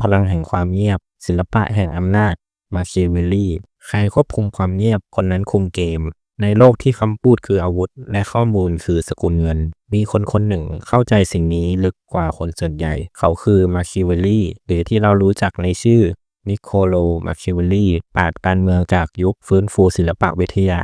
พลังแห่งความเงียบ ศิลปะแห่งอำนาจ มาเชเวลลี่ ใครควบคุมความเงียบคนนั้นคุมเกม ในโลกที่คำพูดคืออาวุธ และข้อมูลคือสกุลเงิน มีคนคนหนึ่งเข้าใจสิ่งนี้ลึกกว่าคนส่วนใหญ่ เขาคือมาคิเวลลี่ หรือที่เรารู้จักในชื่อนิโคโลมาคิเวลลี่ปราชญ์การเมืองจากยุคฟื้นฟูศิลปะวิทยา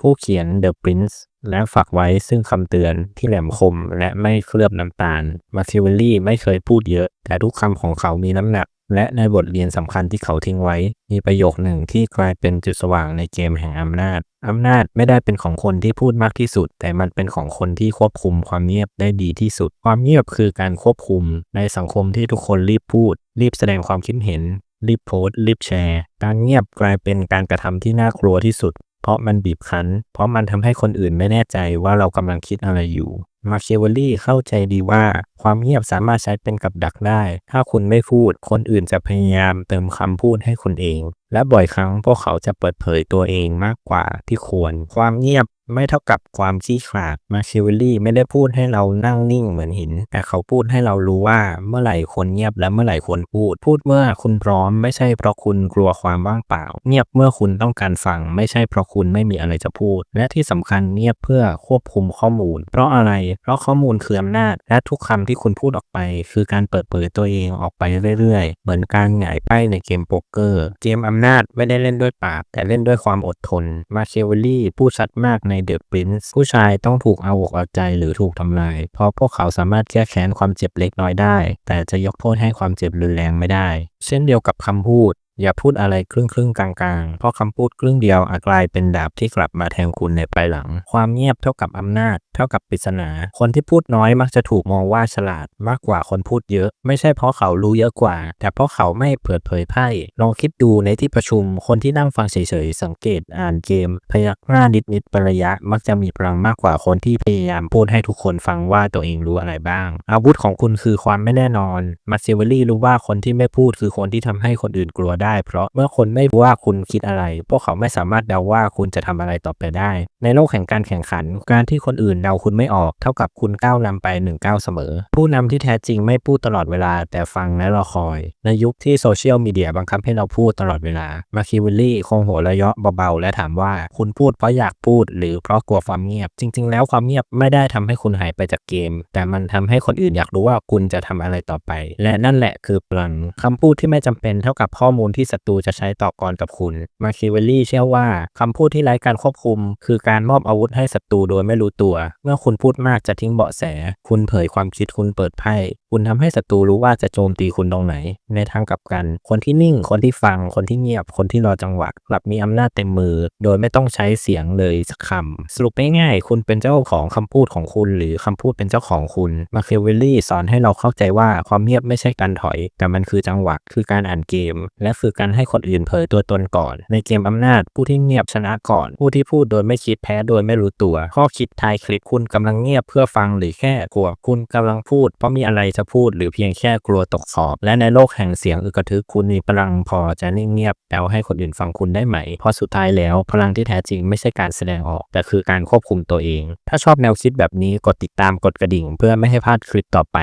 ผู้เขียน The Prince และฝากไว้ซึ่งคำเตือนที่แหลมคมและไม่เคลือบน้ำตาล มาคิเวลลี่ไม่เคยพูดเยอะ แต่ทุกคำของเขามีน้ำหนัก และในบทเรียนสำคัญที่เขาทิ้งไว้ มีประโยคหนึ่งที่กลายเป็นจุดสว่างในเกมแห่งอำนาจ อำนาจไม่ได้เป็นของคนที่พูดมากที่สุด แต่มันเป็นของคนที่ควบคุมความเงียบได้ดีที่สุด ความเงียบคือการควบคุม ในสังคมที่ทุกคนรีบพูด รีบแสดงความคิดเห็นรีบโพสต์รีบแชร์ การเงียบกลายเป็นการกระทำที่น่ากลัวที่สุด เพราะมันบีบคั้น เพราะมันทำให้คนอื่นไม่แน่ใจว่าเรากำลังคิดอะไรอยู่ มาเชเวลลี่เข้าใจดีว่า ความเงียบสามารถใช้เป็นกับดักได้ ถ้าคุณไม่พูด คนอื่นจะพยายามเติมคำพูดให้คุณเอง และบ่อยครั้งพวกเขาจะเปิดเผยตัวเองมากกว่าที่ควร ความเงียบไม่เท่ากับความขี้ขลาด มาเชเวลลี่ไม่ได้พูดให้เรานั่งนิ่งเหมือนหิน แต่เขาพูดให้เรารู้ว่าเมื่อไหร่ควรเงียบและเมื่อไหร่ควรพูด พูดเมื่อคุณพร้อมไม่ใช่เพราะคุณกลัวความว่างเปล่า เงียบเมื่อคุณต้องการฟัง ไม่ใช่เพราะคุณไม่มีอะไรจะพูด และที่สำคัญเงียบเพื่อควบคุมข้อมูล เพราะอะไร เพราะข้อมูลคืออำนาจและทุกคำที่คุณพูดออกไป คือการเปิดเผยตัวเองออกไปเรื่อยๆ เหมือนการหงายไพ่ในเกมโป๊กเกอร์เกมอำนาจไม่ได้เล่นด้วยปาก แต่เล่นด้วยความอดทน มาเชเวลลี่พูดชัดมากใน The Prince ผู้ชายต้องถูกเอาอกเอาใจหรือถูกทำลาย เพราะพวกเขาสามารถแก้แค้นความเจ็บเล็กน้อยได้ แต่จะยกโทษให้ความเจ็บรุนแรงไม่ได้ เช่นเดียวกับคำพูดอย่าพูดอะไรครึ่งครึ่งกลางกลางๆ เพราะคำพูดครึ่งเดียวอาจกลายเป็นดาบที่กลับมาแทงคุณในภายหลัง ความเงียบเท่ากับอำนาจ เท่ากับปริศนา คนที่พูดน้อยมักจะถูกมองว่าฉลาดมากกว่าคนพูดเยอะ ไม่ใช่เพราะเขารู้เยอะกว่า แต่เพราะเขาไม่เปิดเผยไพ่ ลองคิดดูในที่ประชุม คนที่นั่งฟังเฉยๆ สังเกตอ่านเกม พยักหน้านิดๆประยะ มักจะมีพลังมากกว่าคนที่พยายามพูดให้ทุกคนฟังว่าตัวเองรู้อะไรบ้าง อาวุธของคุณคือความไม่แน่นอนมาเซเวลลี่รู้ว่าคนที่ไม่พูดคือคนที่ทำให้คนอื่นกลัวได้เพราะเมื่อคนไม่รู้ว่าคุณคิดอะไร พวกเขาไม่สามารถเดาว่าคุณจะทำอะไรต่อไปได้ ในโลกแห่งการแข่งขัน การที่คนอื่นเดาคุณไม่ออกเท่ากับคุณก้าวนำไปหนึ่งก้าวเสมอ ผู้นำที่แท้จริงไม่พูดตลอดเวลาแต่ฟังและรอคอย ในยุคที่โซเชียลมีเดียบังคับให้เราพูดตลอดเวลามาคิวลลี่คงหัวระเยาะเบาๆ และถามว่าคุณพูดเพราะอยากพูดหรือเพราะกลัวความเงียบ จริง ๆ แล้วความเงียบไม่ได้ทำให้คุณหายไปจากเกม แต่มันทำให้คนอื่นอยากรู้ว่าคุณจะทำอะไรต่อไป และนั่นแหละคือพลังคำพูดที่ไม่จำเป็นเท่ากับข้อมูลที่ศัตรูจะใช้ต่อกรกับคุณ มาคิเวลลี่เชื่อว่าคำพูดที่ไร้การควบคุม คือการมอบอาวุธให้ศัตรูโดยไม่รู้ตัว เมื่อคุณพูดมากจะทิ้งเบาะแส คุณเผยความคิดคุณเปิดไพ่ คุณทำให้ศัตรูรู้ว่าจะโจมตีคุณตรงไหน ในทางกลับกัน คนที่นิ่ง คนที่ฟัง คนที่เงียบ คนที่รอจังหวะกลับมีอำนาจเต็มมือ โดยไม่ต้องใช้เสียงเลยสักคำสรุปง่ายๆคุณเป็นเจ้าของคำพูดของคุณ หรือคำพูดเป็นเจ้าของคุณมาเคเวลลี่สอนให้เราเข้าใจว่าความเงียบไม่ใช่การถอย แต่มันคือจังหวะคือการอ่านเกม และคือการให้คนอื่นเผยตัวตนก่อน ในเกมอำนาจผู้ที่เงียบชนะก่อน ผู้ที่พูดโดยไม่คิดแพ้โดยไม่รู้ตัว ข้อคิดท้ายคลิปคุณกำลังเงียบเพื่อฟังหรือแค่กลัวคุณกำลังพูดเพราะมีอะไรจะพูดหรือเพียงแค่กลัวตกขอบ และในโลกแห่งเสียงอึกกระทึกคุณมีพลังพอจะนิ่งเงียบแล้วให้คนอื่นฟังคุณได้ไหม เพราะสุดท้ายแล้วพลังที่แท้จริงไม่ใช่การแสดงออก แต่คือการควบคุมตัวเอง ถ้าชอบแนวคิดแบบนี้กดติดตามกดกระดิ่ง เพื่อไม่ให้พลาดคลิปต่อไป